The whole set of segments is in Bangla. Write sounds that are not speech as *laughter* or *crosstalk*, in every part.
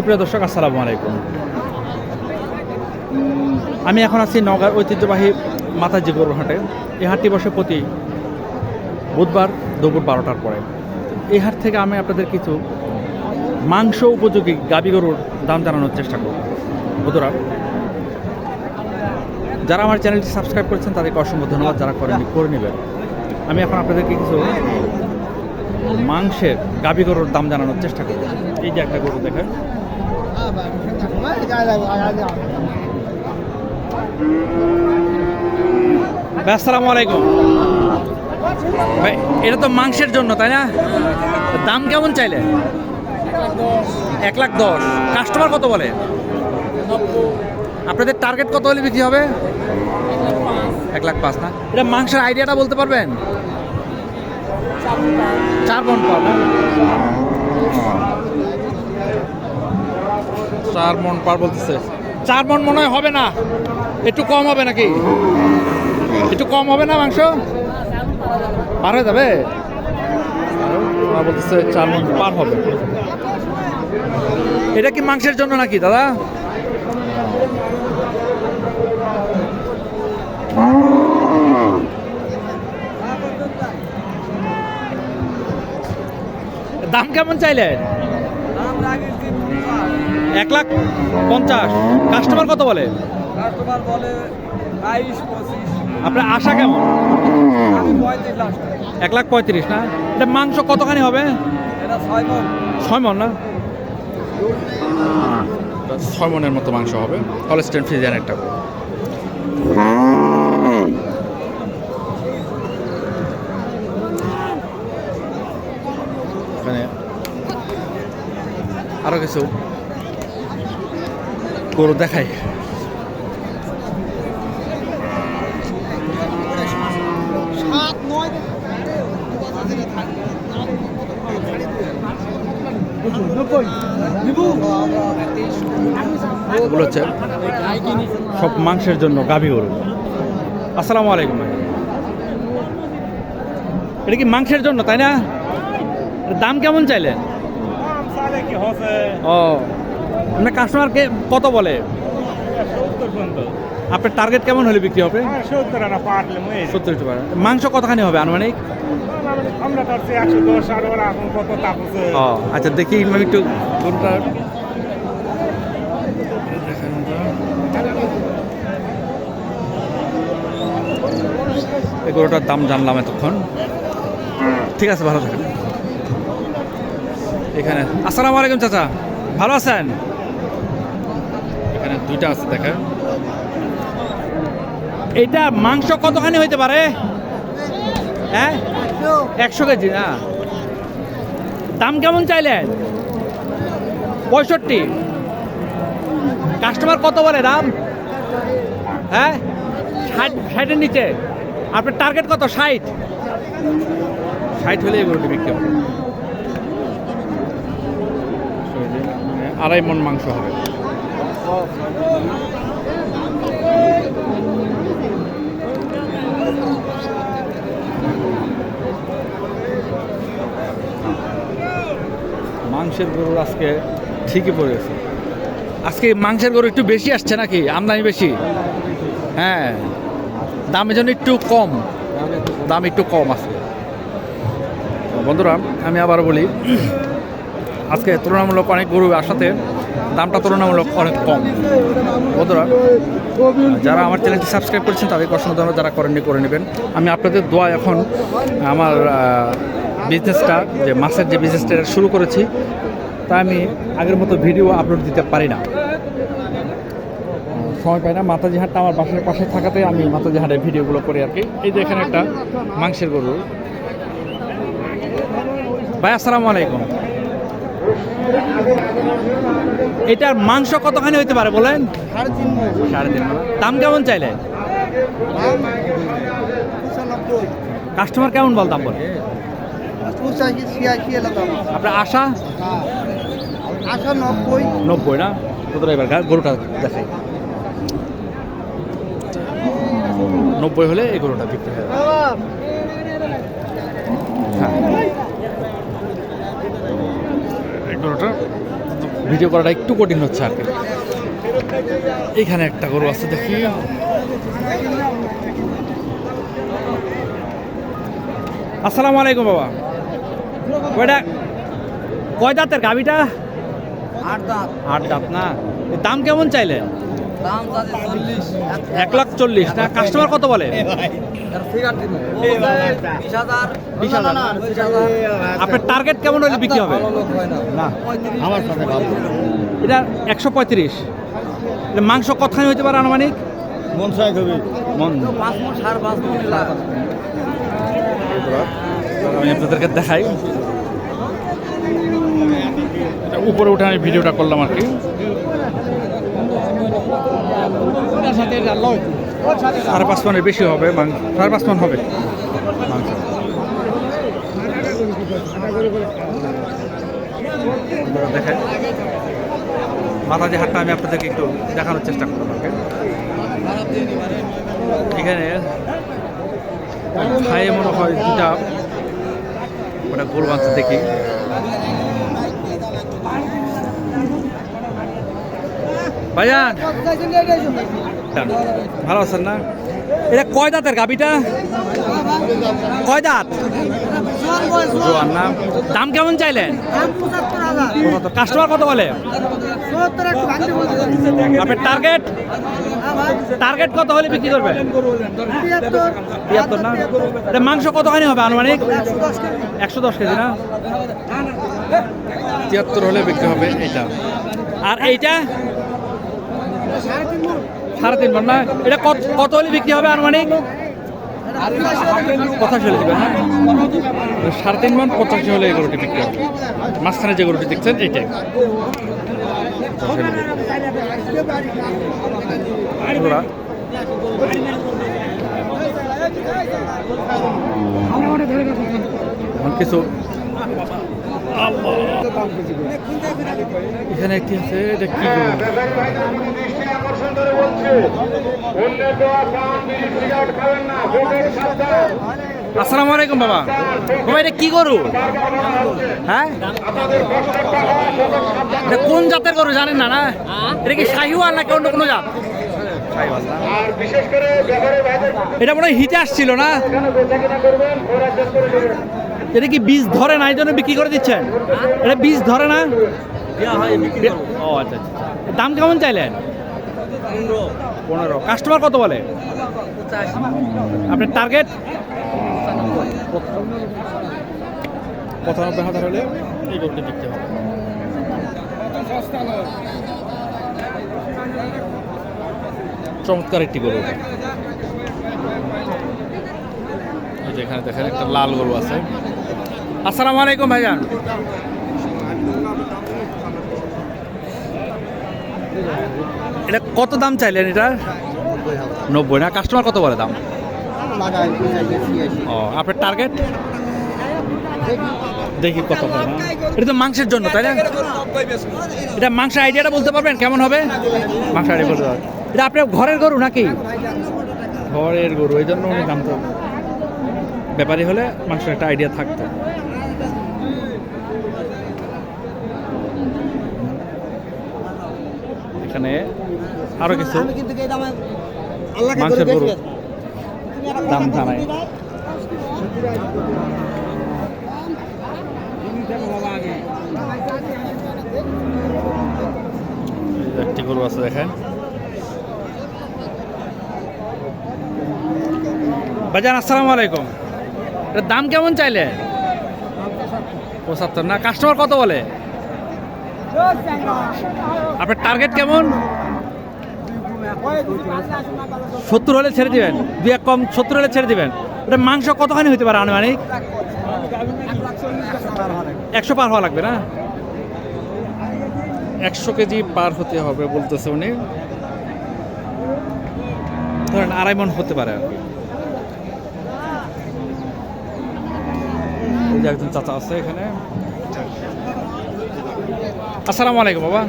সুপ্রিয় দর্শক, আসসালামু আলাইকুম। আমি এখন আছি নগাঁর ঐতিহ্যবাহী মাতাজি গরুর হাটে এই হাটটি বসে প্রতি বুধবার দুপুর বারোটার পরে। এই হাট থেকে আমি আপনাদের কিছু মাংস উপযোগী গাবি গরুর দাম জানানোর চেষ্টা করব। বন্ধুরা, যারা আমার চ্যানেলটি সাবস্ক্রাইব করেছেন, তাদেরকে অসংখ্য ধন্যবাদ, যারা করেনি করে নেবেন। আমি এখন আপনাদেরকে কিছু মাংসের গাবি গরুর দাম জানানোর চেষ্টা করব। এই যে একটা গরু দেখেন। আসসালামু আলাইকুম। ভাই, এটা তো মাংসের জন্য, তাই না? দাম কেমন চাইলে? এক লাখ দশ। কাস্টমার কত বলে? আপনাদের টার্গেট কত হলে বিক্রি হবে? এক লাখ পাঁচ, না? এটা মাংসের আইডিয়াটা বলতে পারবেন? চার মন পার না? চার মন পার বলতেছে। চার মন মনে হয় হবে না। একটু কম হবে নাকি? একটু কম হবে না মাংস? পার হয়ে যাবে? ওরা বলতেছে চার মন পার হবে। এটা কি মাংসের জন্য নাকি দাদা? দাম কেমন চাইলেন? এক লাখ পঞ্চাশ। কাস্টমার কত বলে? কাস্টমার বলে বাইশ পঁচিশ। আপনার আশা কেমন? পঁয়ত্রিশ এক লাখ পঁয়ত্রিশ না? এটা মাংস কতখানি হবে? এটা ছয় মন। ছয় না? ছয় মনের মতো মাংস হবে। হলস্টেন ফ্রিজিয়ান একটা। এখানে আরও কিছু? গরু দেখাই। এগুলো হচ্ছে সব মাংসের জন্য গাভী গরু। আসসালামু আলাইকুম এটা কি মাংসের জন্য তাই না? দাম কেমন চাইলেন? হচ্ছে? ও। আপনার কাস্টমারকে কত বলে? আপনার টার্গেট কেমন হলে বিক্রি হবে? সত্তর মই সত্তর পারে। মাংস কতখানি হবে আনুমানিক? আচ্ছা দেখি আমি একটু গরুটার দাম জানলাম এতক্ষণ। ঠিক আছে ভালো থাকেন এখানে। আসসালামু আলাইকুম চাচা। ভালো আছেন? দুইটা আছে দেখেন এটা মাংস কতখানি হইতে পারে? হ্যাঁ? একশো কেজি না। দাম কেমন চাইলেন? পঁয়ষট্টি। কাস্টমার কত বলে দাম? হ্যাঁ? ষাট ষাটের নিচে। আপনার টার্গেট কত? ষাট। ষাট হলে এগুলোটি বিক্রি হবে। আড়াই মন মাংস হবে। মাংসের গরুর আজকে ঠিকই পড়েছে। আজকে মাংসের গরু একটু বেশি আসছে নাকি? আমদানি বেশি? হ্যাঁ। দামের জন্য একটু কম। দাম একটু কম আছে। বন্ধুরা, আমি আবার বলি আজকে তুলনামূলক অনেক গরু আসাতে দামটা তুলনামূলক অনেক কম। বন্ধুরা, যারা আমার চ্যানেলটি সাবস্ক্রাইব করেছেন, তাদেরকে অসংখ্য ধন্যবাদ। যারা করেননি, করে নেবেন। আমি আপনাদের দোয়া এখন আমার বিজনেসটা যে মাছের যে বিজনেসটা শুরু করেছি, তা আমি আগের মতো ভিডিও আপলোড দিতে পারি না। সময় পাই না। মাতাজি হাটটা আমার বাসার পাশে থাকাতে আমি মাতাজি হাটের ভিডিওগুলো করি আর কি। এই যে এখানে একটা মাংসের গরু। ভাই, আসসালামু আলাইকুম। এটার মাংস কতখানি হইতে পারে বলেন? সাড়ে তিন দাম কেমন চাইলে? কাস্টমার কেমন বল দাম বলে? আপনার আশা? আশা নব্বই নব্বই না কতটা এবার গরুটা দেখাই নব্বই হলে এই গরুটা বিক্রি হয়ে যাবে হ্যাঁ এই গরুটা নব্বই ভিডিও করাটা একটু কঠিন হচ্ছে আর কি। এখানে একটা গরু আছে দেখি। আসসালামু আলাইকুম বাবা। কয়টা? কয় দাঁতের গাবিটা আট দাঁত। আট দাঁত না? দাম কেমন চাইলেন? এক লাখ চল্লিশ। না কাস্টমার কত বলে? হাজার আপনার টার্গেট কেমন হলে বিক্রি হবে? না। এটা একশো পঁয়ত্রিশ। মাংস কতখানি হইতে পারে আনুমানিক? মন সাহেব হবে মন। আমি আপনাদেরকে দেখাই। উপরে উঠে আমি ভিডিওটা করলাম আর কি। সাড়ে পাঁচ মনের বেশি হবে সাড়ে পাঁচ মন হবে। দেখেন। মাথা যে হাটটা আমি আপনাদেরকে একটু দেখানোর চেষ্টা করলাম। এখানে খায়ে মনে হয় দুটা, ওটা গোল মাছ দেখি। ভাইজান। ভালো আছেন না? এটা কয় দাঁতের গাবিটা কয় দাঁত? না? দাম কেমন চাইলেন? কাস্টমার কত বলে? আপনার টার্গেট টার্গেট কত হলে বিক্রি করবেন? তিয়াত্তর না? এটা মাংস কতখানি হবে আনুমানিক? একশো দশ কেজি না? তিয়াত্তর হলে বিক্রি হবে এইটা। আর এইটা? সাড়ে তিন মন না? এটা কত কত হলে বিক্রি হবে আনুমানিক? পঁচাশি হলে দিবেন হ্যাঁ সাড়ে তিন মন পঁচাশি হলে এই গরুটি বিক্রি হবে। মাঝখানে যে গরুটি দেখছেন, এইটাই। কিছু এখানে একটি আছে এটা কি গরু? আসসালামু আলাইকুম বাবা। বাবা এটা কি গরু? হ্যাঁ? এটা কোন জাতের গরু জানেন না না? এটা কি শাহিওয়াল নাকি অন্য কোনো জাত? এটা মনে হয় হিটে আসছিল না? এটা কি বীজ ধরে না? এই জন্য বিক্রি করে দিচ্ছেন? এটা বীজ ধরে না? ও আচ্ছা আচ্ছা দাম কেমন চাইলেন? পনেরো। কাস্টমার কত বলে? আপনার টার্গেট পঁচানব্বই হাজার হলে এই গরুটি বিকতে হবে। চমৎকার একটি গরু। এই যে এখানে দেখেন একটা লাল গরু আছে। আসসালামু আলাইকুম ভাইজান। এটা কত দাম চাইলেন এটা? নব্বই না কাস্টমার কত বলে দাম? ও আপনার টার্গেট দেখি কত এটা তো মাংসের জন্য তাই না? এটা মাংস আইডিয়াটা বলতে পারবেন কেমন হবে? মাংস আইডিয়া বলতে পারবেন। এটা আপনার ঘরের গরু নাকি? ঘরের গরু এই জন্য উনি দাম তো ব্যাপারী হলে মাংসের একটা আইডিয়া থাকতো। এখানে আরও কিছু মাংসের গরু দাম জানাই একটি গরু আছে দেখেন। বাজান আসসালামু আলাইকুম। এটার দাম কেমন চাইলে? পঁচাত্তর। না কাস্টমার কত বলে? আপনার টার্গেট কেমন? সত্তর হলে ছেড়ে দিবেন। দুই এক কম সত্তর হলে ছেড়ে দিবেন। ওটা মাংস কতখানি হতে পারে আনুমানিক? একশো পার হওয়া লাগবে না? একশো কেজি পার হতে হবে বলতেছে উনি। ধরেন আড়াই মন হতে পারে। আর কি একজন চাচা আছে এখানে। আসসালামু আলাইকুম বাবা।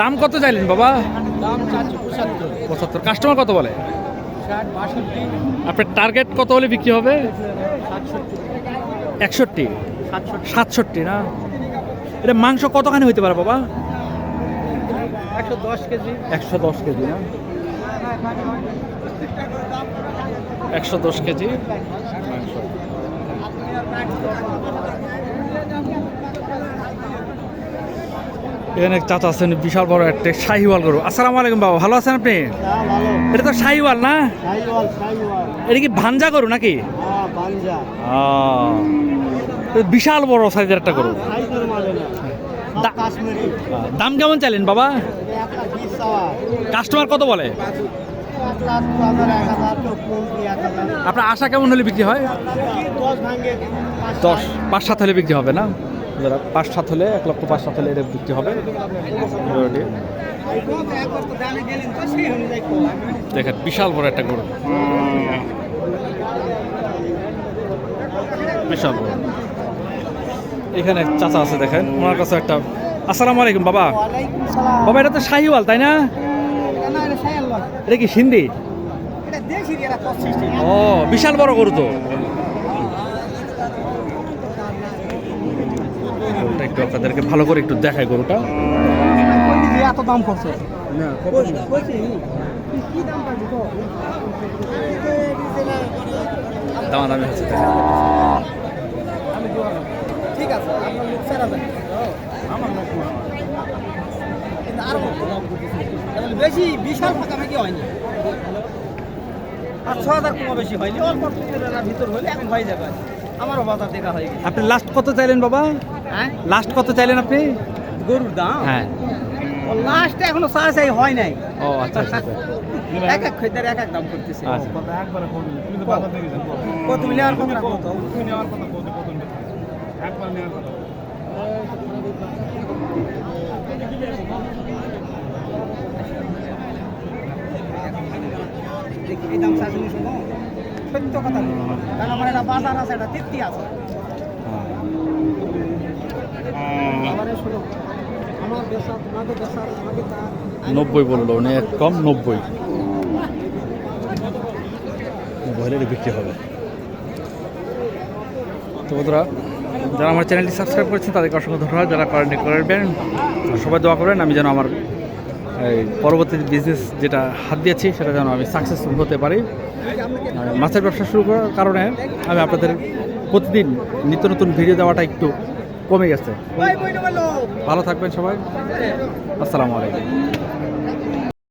দাম কত চাইলেন বাবা? পঁচাত্তর। কাস্টমার কত বলে? আপনার টার্গেট কত হলে বিক্রি হবে? একষট্টি। সাতষট্টি। না? এটা মাংস কতখানি হইতে পারে বাবা? একশো দশ কেজি। একশো দশ কেজি না? একশো দশ কেজি? মাংস এখানে চাচা আছেন, বিশাল বড় একটা শাহিওয়াল গরু। আসসালামু আলাইকুম বাবা, ভালো আছেন আপনি? এটা তো শাহিওয়াল না? এটা কি ভাঞ্জা গরু নাকি? বিশাল বড় সাইজের একটা গরু। দাম কেমন চাইলেন বাবা? কাস্টমার কত বলে? আপনার আশা কেমন হলে বিক্রি হয়? দশ, পাঁচ, সাত হলে বিক্রি হবে না? পাঁচ সাত হলে এক লক্ষ পাঁচ সাত হলে এটা বিক্রি হবে। দেখেন বিশাল বড় একটা গরু। বিশাল বড়। এখানে চাচা আছে দেখেন। ওনার কাছে একটা আসসালামু আলাইকুম বাবা। বাবা এটা তো শাহিওয়াল তাই না? এটা কি সিন্ধি? ও বিশাল বড় গরু তো। গরুটা একটু আপনাদেরকে ভালো করে একটু দেখায় গরুটা। এত দাম করছে না? কি দাম হচ্ছে ঠিক আছে বেশি বিশাল ফাঁকাফাঁকি হয়নি। আর ছ হাজার কমা বেশি হয়নি। অল্প ভিতর হলে এখন হয়ে যাবে। আমারও বাজার দেখা হয়ে গেছে। আপনি লাস্ট কত চাইলেন বাবা? লাস্ট কত চাইলেন আপনি? গরুর দাম? হ্যাঁ। লাস্টে এখনও চা চাই হয় নাই। ও আচ্ছা আচ্ছা আচ্ছা। *laughs* এক এক খরিদ্দার এক এক দাম করতেছে। আচ্ছা। কত নেওয়ার কথা কত এই দাম সত্য কথা। কারণ আমার একটা বাজার আছে একটা তৃপ্তি আছে আমারে শোনো আমার বেসা তোমাদের বেসা আমাকে তার নব্বই বলল উনি এক কম নব্বই। হলে বিক্রি হবে। তো বন্ধুরা, যারা আমার চ্যানেলটি সাবস্ক্রাইব করেছেন, তাদেরকে অসংখ্য ধন্যবাদ। যারা করেন করবেন। সবাই দোয়া করবেন আমি যেন আমার এই পরবর্তী বিজনেস যেটা হাত দিয়েছি, সেটা যেন আমি সাকসেসফুল হতে পারি। মাছের ব্যবসা শুরু করার কারণে আমি আপনাদের প্রতিদিন নিত্য নতুন ভিডিও দেওয়াটা একটু কমে গেছে। ভালো থাকবেন সবাই। আসসালামু আলাইকুম।